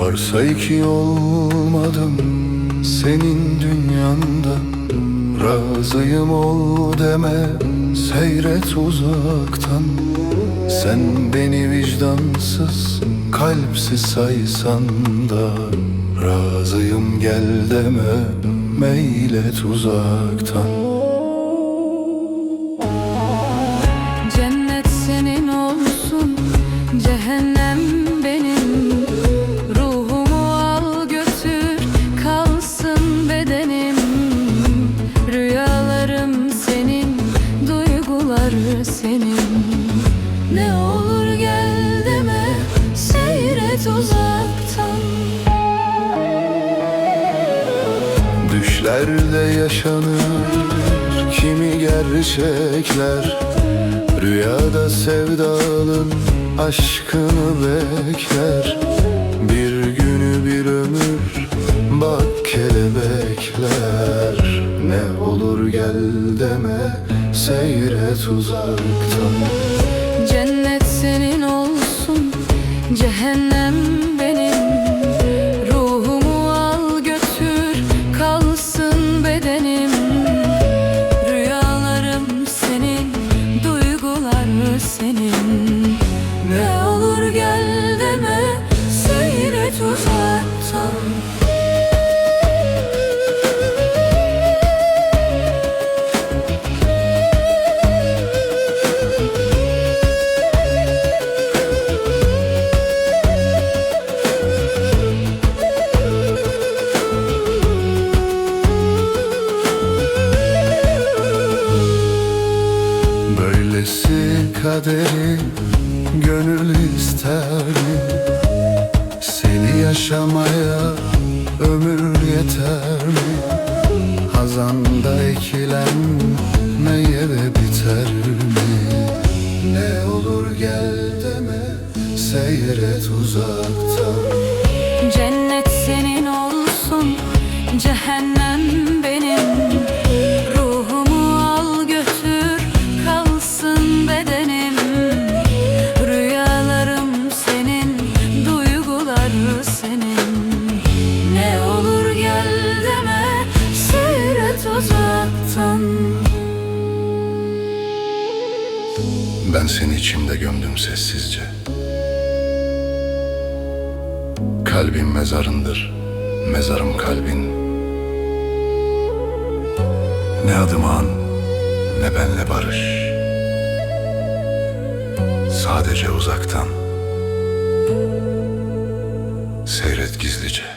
Oysa iki olmadım senin dünyanda. Razıyım ol deme seyret uzaktan. Sen beni vicdansız kalpsiz saysan da. Razıyım gel deme meylet uzaktan senin. Ne olur gel deme, seyret uzaktan. Düşlerde yaşanır kimi gerçekler. Rüyada sevdalın aşkını bekler. Bir günü bir ömür bak kelebekler. Ne olur gel deme seyret uzaktan Cennet senin olsun, cehennem Böylesi kaderi gönül ister mi? Seni yaşamaya ömür yeter mi? Hazanda ekilen meyve biter mi? Ne olur gel deme seyret uzaktan uzaktan Ben seni içimde gömdüm sessizce. Kalbim mezarındır, mezarım kalbin. Ne adım an, ne benle barış. Sadece uzaktan. Seyret gizlice